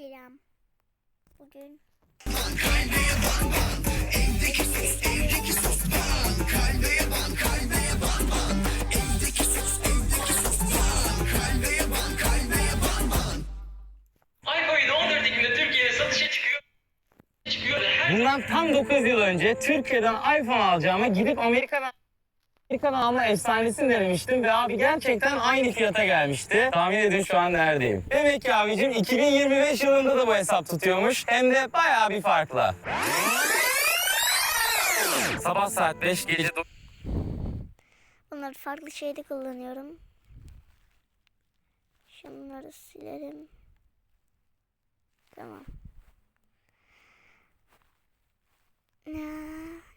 Selam. Bugün iPhone'u 14 Ekim'de Türkiye'de satışa çıkıyor. Çıkıyor ve her Bundan tam 9 yıl önce Türkiye'den iPhone alacağıma gidip Amerika'dan Amerika'dan alma efsanesini denemiştim ve abi gerçekten aynı fiyata gelmişti. Tahmin edin şu an neredeyim. Demek ki abicim 2025 yılında da bu hesap tutuyormuş. Hem de bayağı bir farklı. Sabah saat 5 gece bunları farklı şeyde kullanıyorum. Şunları silerim. Tamam. Ne?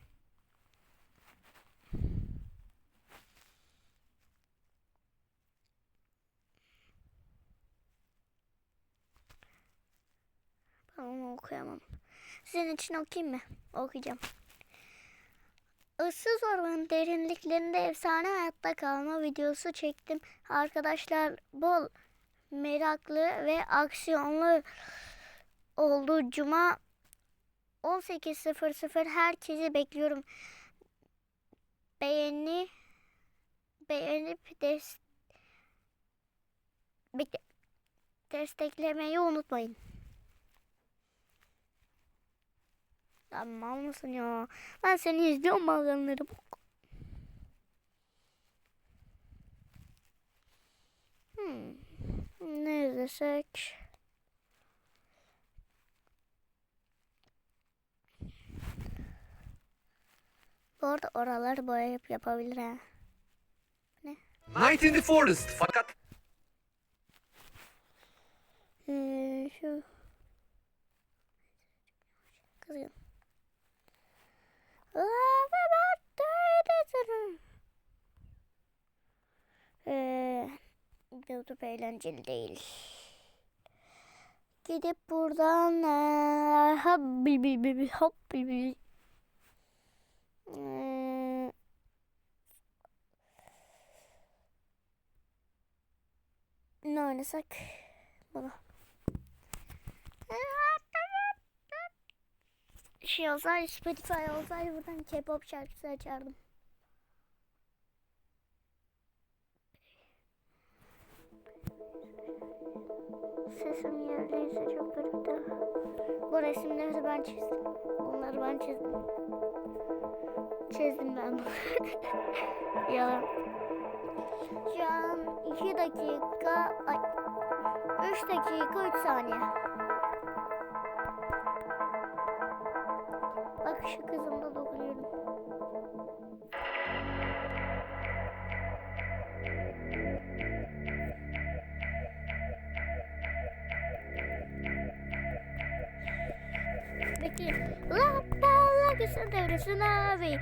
Onu okuyamam. Sizin için okuyayım mı? Okuyacağım. Issız ormanın derinliklerinde efsane hayatta kalma videosu çektim. Arkadaşlar bol meraklı ve aksiyonlu oldu. Cuma 18.00 herkesi bekliyorum. Beğeni beğenip des, desteklemeyi unutmayın. Lan mal mısın ya? Ben seni izliyorum bazenleri. Hmm. Ne izlesek? Bu arada oraları boyayıp yapabilir ha. Night in the Forest. Fakat Ee, şu kızım. Ee, YouTube eğlenceli değil. Gidip buradan ee, hop bi bi bi bi hop bi bi. Ee, ne oynasak? Bunu. Şey olsaydı Spotify olsaydı buradan K-pop şarkısı açardım. Sesim yerliyse çok garipti. Bu resimleri ben çizdim. Bunları ben çizdim. Çizdim ben. Yalan. Şu an 2 dakika, ay, 3 dakika 3 saniye. Bak şu kızımda dokunuyorum. Bekle. La palla kısa devresin abi.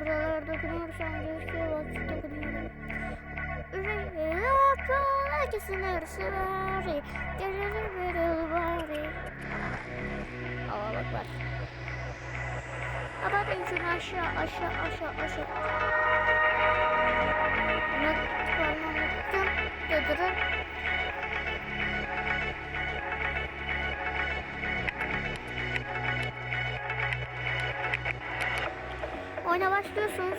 Buralar dokunursam gözüküyor vakit dokunuyorum. La palla kısa devresin abi. Bir bari. Aa bak var. Ama ben şunu aşağı aşağı aşağı aşağı. Not parmağımı Dırdırır. Oyuna başlıyorsunuz.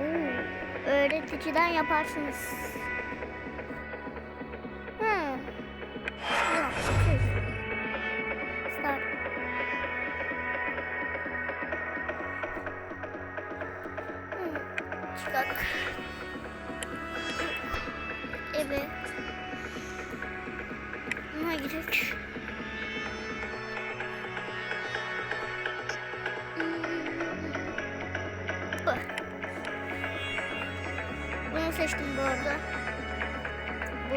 Oo, öğreticiden yaparsınız. Seçtim bu arada. Bu.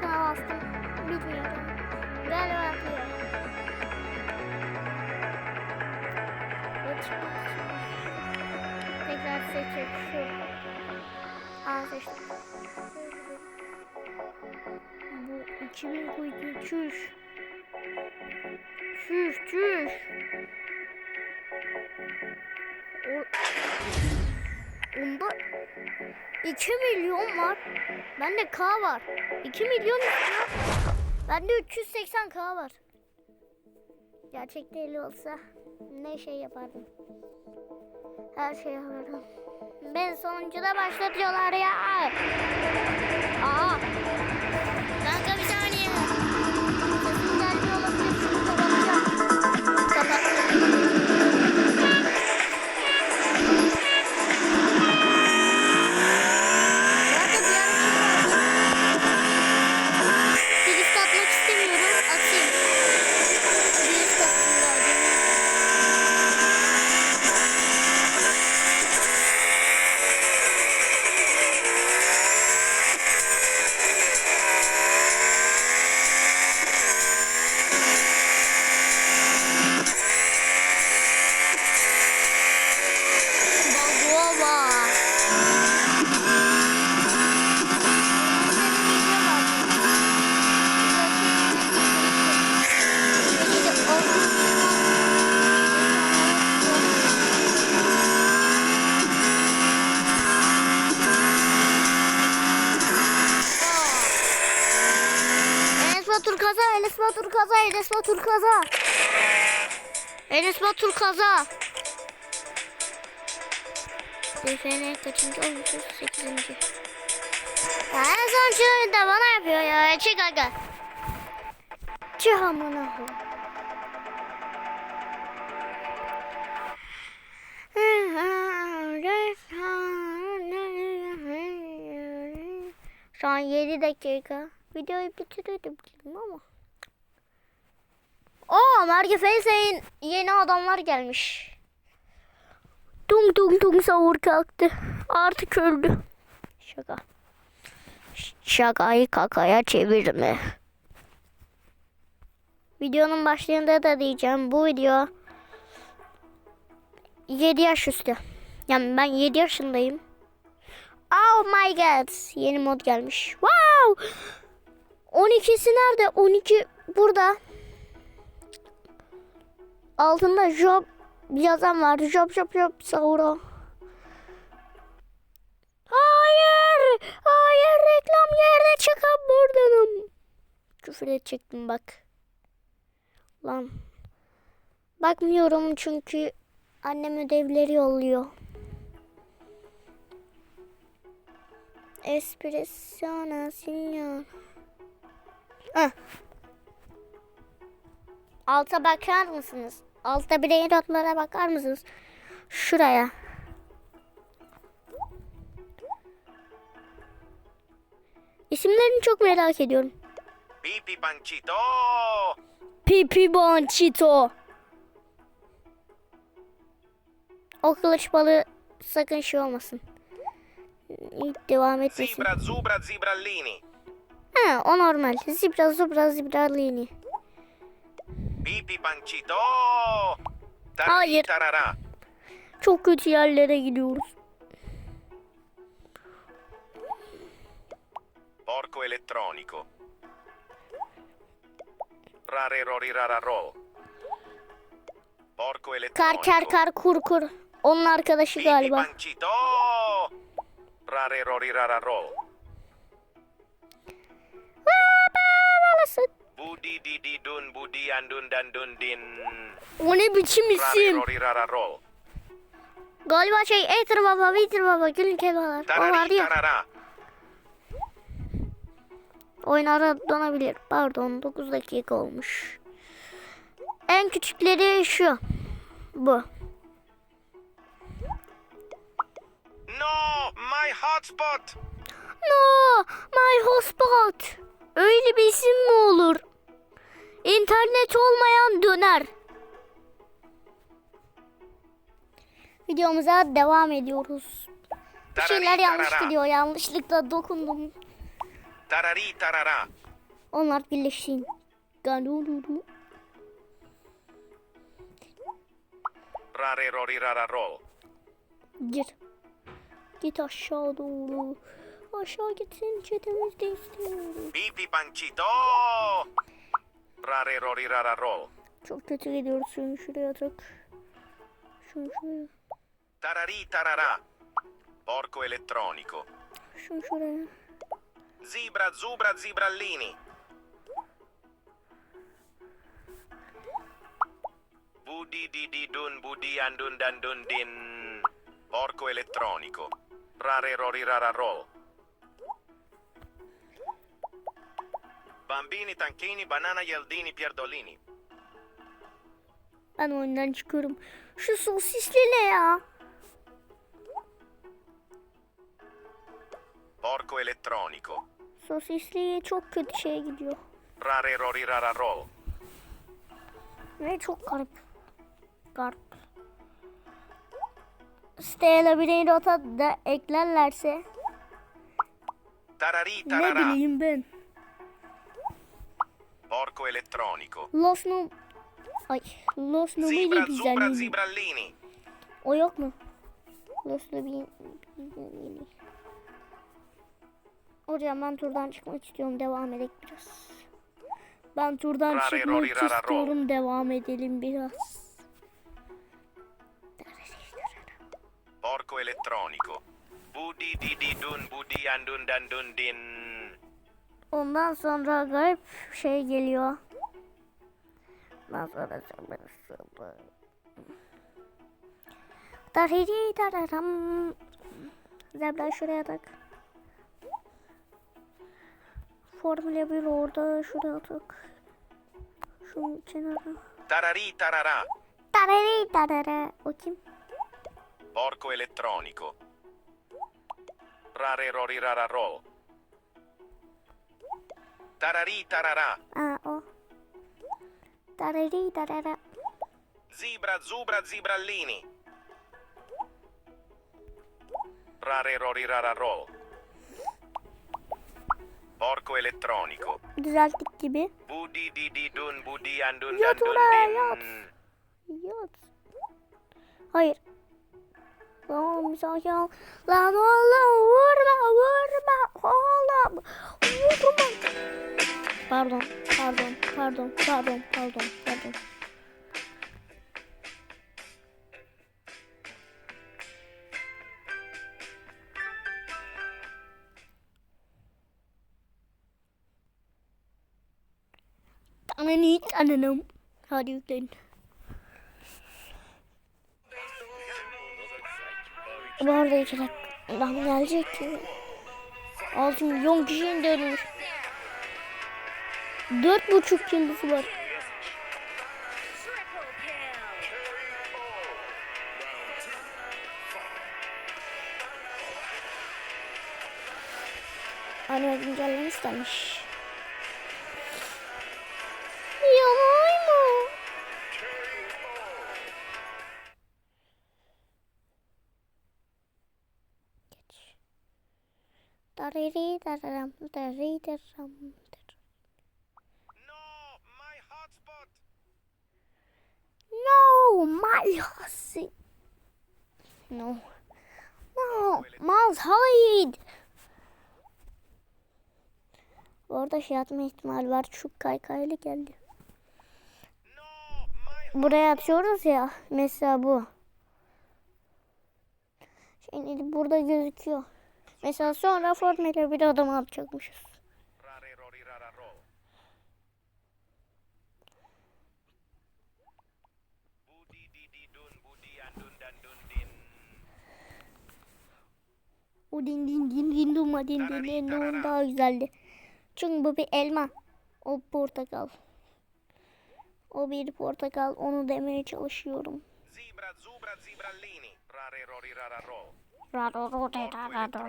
Şuna bastım. Bilmiyorum. Galiba için. Tekrar seçip şu. Seçtim. 2000 koydu. Çüş. Çüş çüş. O... Onda 2 milyon var. Bende K var. 2 milyon istiyor. Bende 380K var. Gerçek değil olsa ne şey yapardım. Her şey yapardım. Ben sonuncuda başlatıyorlar ya. Aa. Batur kaza, Enes Batur kaza, Enes Batur kaza. Enes Batur kaza. DFN kaçıncı olmuşuz? Sekizinci. Ya en son şunu da bana yapıyor ya. Çık aga. Çık amına. Şu an 7 dakika. Videoyu bitirirdim ama. Oo, Merge yeni adamlar gelmiş. Tung tung tung savur kalktı. Artık öldü. Şaka. Şakayı kakaya çevirme. Videonun başlığında da diyeceğim. Bu video 7 yaş üstü. Yani ben 7 yaşındayım. Oh my god. Yeni mod gelmiş. Wow. 12'si nerede? 12 burada. Altında job yazan var. Job job job Sauro. Hayır. Hayır reklam yerde çıkan buradanım. Küfür edecektim bak. Lan. Bakmıyorum çünkü annem ödevleri yolluyor. Espresso signor. Heh. Alta bakar mısınız? Altta birey notlara bakar mısınız? Şuraya. İsimlerini çok merak ediyorum. Pipi Panchito! Pipi Bonchito. O kılıç balığı sakın şey olmasın. Devam etmesin. Zebra Zubra Zibrallini! Ha, o normal. Zibra zubra zibralini. Pipi Panchito! Hayır. Tarara! Çok kötü yerlere gidiyoruz. Porco elettronico! Rare rori rara ro! Porco Kar elettronico! kar kar kur kur. Onun arkadaşı galiba. Panchito! Rare rori rara Budi di di dun budi andun dan dun din! O ne biçim isim? rori rara ro! Galiba şey Ether Baba, Vither Baba, Gülün Kebalar. O vardı ya. tarara! Oyun ara donabilir. Pardon 9 dakika olmuş. En küçükleri şu. Bu. No! My hotspot! No, my hotspot. Öyle bir isim mi olur? İnternet olmayan döner. Videomuza devam ediyoruz. Bir şeyler yanlış gidiyor. Yanlışlıkla dokundum. Tarari tarara! Onlar birleşsin. Galululu. Rare rori rara ro! Gir. Git aşağı doğru. aşağı gitsin çetemiz de istiyorum. Pipi pancito. Rare rori rara roll. Çok kötü gidiyoruz şunu şuraya tak. Şunu şuraya. Tarari tarara. Porco elettronico. Şunu şuraya. Zibra zubra zibrallini. Budi di di dun budi andun dan dun din. Porco elettronico. Rare rori rara roll. Bambini tanchini banana yaldini pierdolini. Ben oyundan çıkıyorum. Şu sosisli ne ya? Porco elettronico. Sosisli çok kötü şey gidiyor. Rare rori rara roll. Ve çok garip. Garip. Siteye labirent rota da eklerlerse Tarari ne tarara. bileyim ben. Porco elettronico. Los no... Ay, Nobili zubra güzelliği. zibrallini. O yok mu? Nobili güzelliği. Hocam ben turdan çıkmak istiyorum. Devam edelim biraz. Ben turdan Rare, çıkmak rori, rara, ro. istiyorum. Devam edelim biraz. Porco elettronico. Budi di di dun budi andun dan dun din. Ondan sonra garip şey geliyor. Ondan sonra Dariri dararam. Zebra şuraya tak. Formula 1 orada şuraya tak. Şunun kenara. Tarari tarara. Dariri darara. O kim? Porco elettronico. Rare rori rara roll. Tarari tarara. Aa o. Dariri darara. Zibra zubra zibrallini. Rare rori rara roll. Porco elettronico. Düzelttik gibi. Budi di di dun budi andun Yat dun oraya, din. yat. Yat. Hayır. Lan sakal. Lan oğlum vurma vurma oğlum. Vurma. Pardon pardon pardon pardon pardon pardon. Ananı ananım. Hadi yükleyin. Bu arada iki dakika gelecek ki. 6 milyon kişinin dönmüş. Dört buçuk yıldızı var. Anne güncelleme istemiş. Dariri dararam. No, my hotspot. No, my hussy. No. No, Miles hide. Orada şey atma ihtimali var. Şu kaykaylı geldi. Buraya atıyoruz ya. Mesela bu. Şimdi burada gözüküyor. Mesela sonra formüle bir adam din. O din din din din duma din din din dum daha güzeldi. Çünkü bu bir elma. O portakal. O bir portakal. Onu demeye çalışıyorum. Zibra zubra zibrallini. Rare rori rara roll. Rado rode rado.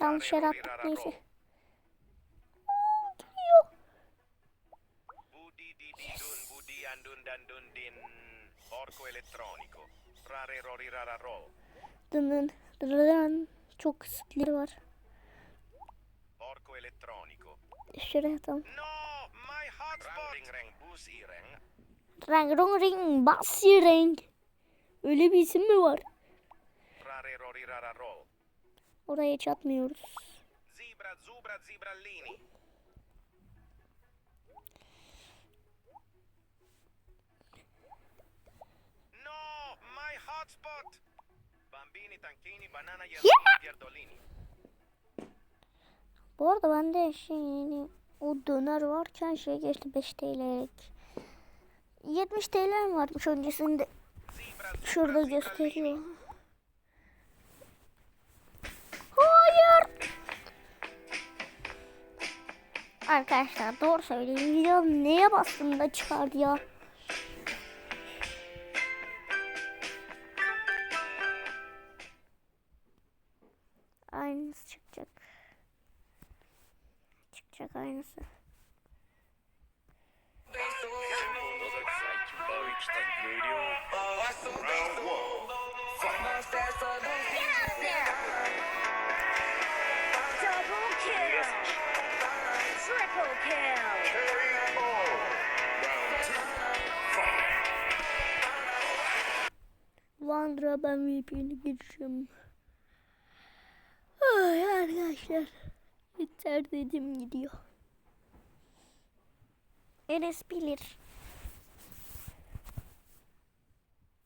Yanlış yer attık neyse. Dının dının çok kısıtları var. Şuraya tam. No, my hotspot. Ring ring bus ireng. Rang rong ring basi renk. Öyle bir isim mi var? Oraya çatmıyoruz. Zebra zubra zibrallini. No, my hotspot. Bambini, tanchini, banana, Yeah! giardolini. Bu arada bende şey yani o döner varken şey geçti 5 TL'lik. 70 TL varmış öncesinde. Şurada gösteriyor. Hayır. Arkadaşlar doğru söyleyin. Video neye bastım da çıkardı ya. Çıkacak aynısı. Vandra'ya ben VPN'i gireceğim. Ay arkadaşlar. Yeter dedim gidiyor. Enes bilir.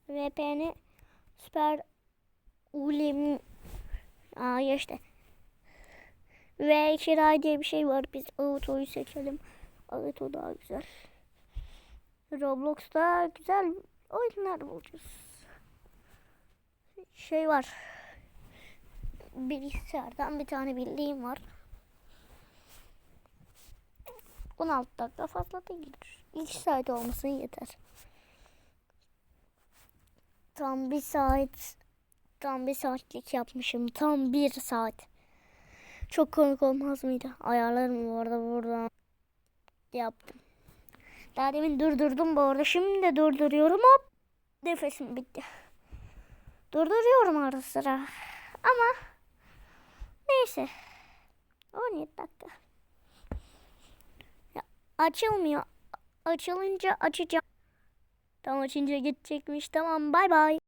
VPN'i süper ulim Aa ya işte. Ve kiray diye bir şey var. Biz Auto'yu seçelim. Auto daha güzel. Roblox'ta güzel oyunlar bulacağız şey var. Bilgisayardan bir tane bildiğim var. 16 dakika fazla değildir. 2 saat olmasın yeter. Tam bir saat tam bir saatlik yapmışım. Tam bir saat. Çok komik olmaz mıydı? Ayarlarım bu arada buradan yaptım. Daha demin durdurdum bu arada. Şimdi de durduruyorum. Hop. Nefesim bitti. Durduruyorum ara sıra. Ama neyse. 17 dakika. Açılmıyor. Açılınca açacağım. Tam açınca gidecekmiş. Tamam bay bay.